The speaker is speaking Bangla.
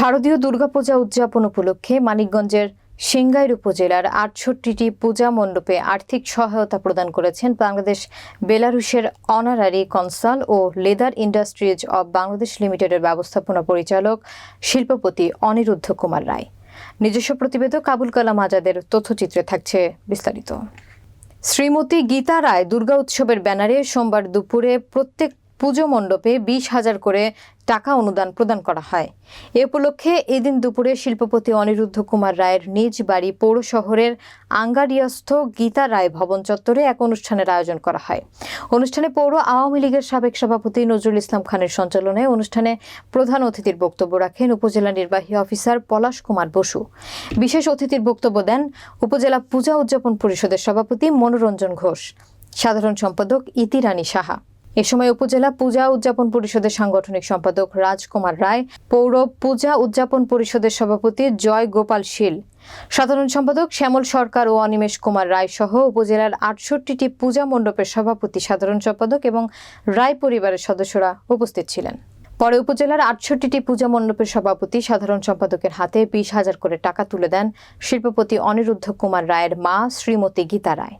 শারদীয় দুর্গাপূজা উদযাপন উপলক্ষে মানিকগঞ্জের সিংগাইর উপজেলার আটষট্টিটি পূজা মণ্ডপে আর্থিক সহায়তা প্রদান করেছেন বাংলাদেশ বেলারুশের অনারারি কনসাল ও লেদার ইন্ডাস্ট্রিজ অব বাংলাদেশ লিমিটেডের ব্যবস্থাপনা পরিচালক শিল্পপতি অনিরুদ্ধ কুমার রায়। নিজস্ব প্রতিবেদক আবুল কালাম আজাদের তথ্যচিত্রে থাকছে বিস্তারিত। শ্রীমতী গীতা রায় দুর্গা উৎসবের ব্যানারে সোমবার দুপুরে প্রত্যেক পুজো মণ্ডপে বিশ হাজার করে টাকা অনুদান প্রদান করা হয়। এ উপলক্ষে এদিন দুপুরে শিল্পপতি অনিরুদ্ধ কুমার রায়ের নিজ বাড়ি পৌর শহরের আঙ্গারিয়াস্থ গীতা রায় ভবন চত্বরে এক অনুষ্ঠানের আয়োজন করা হয়। অনুষ্ঠানে পৌর আওয়ামী লীগের সাবেক সভাপতি নজরুল ইসলাম খানের সঞ্চালনায় অনুষ্ঠানে প্রধান অতিথির বক্তব্য রাখেন উপজেলা নির্বাহী অফিসার পলাশ কুমার বসু। বিশেষ অতিথির বক্তব্য দেন উপজেলা পূজা উদযাপন পরিষদের সভাপতি মনোরঞ্জন ঘোষ। সাধারণ সম্পাদক ইতি রানী সাহা। এ সময় উপজেলা পূজা উদযাপন পরিষদের সাংগঠনিক সম্পাদক রাজকুমার রায়, পৌর পূজা উদযাপন পরিষদের সভাপতি জয় গোপাল শীল, সাধারণ সম্পাদক শ্যামল সরকার ও অনিমেষ কুমার রায় সহ উপজেলার আটষট্টিটি পূজা মণ্ডপের সভাপতি, সাধারণ সম্পাদক এবং রায় পরিবারের সদস্যরা উপস্থিত ছিলেন। পরে উপজেলার আটষট্টিটি পূজা মণ্ডপের সভাপতি, সাধারণ সম্পাদকের হাতে বিশ হাজার করে টাকা তুলে দেন শিল্পপতি অনিরুদ্ধ কুমার রায়ের মা শ্রীমতী গীতা রায়।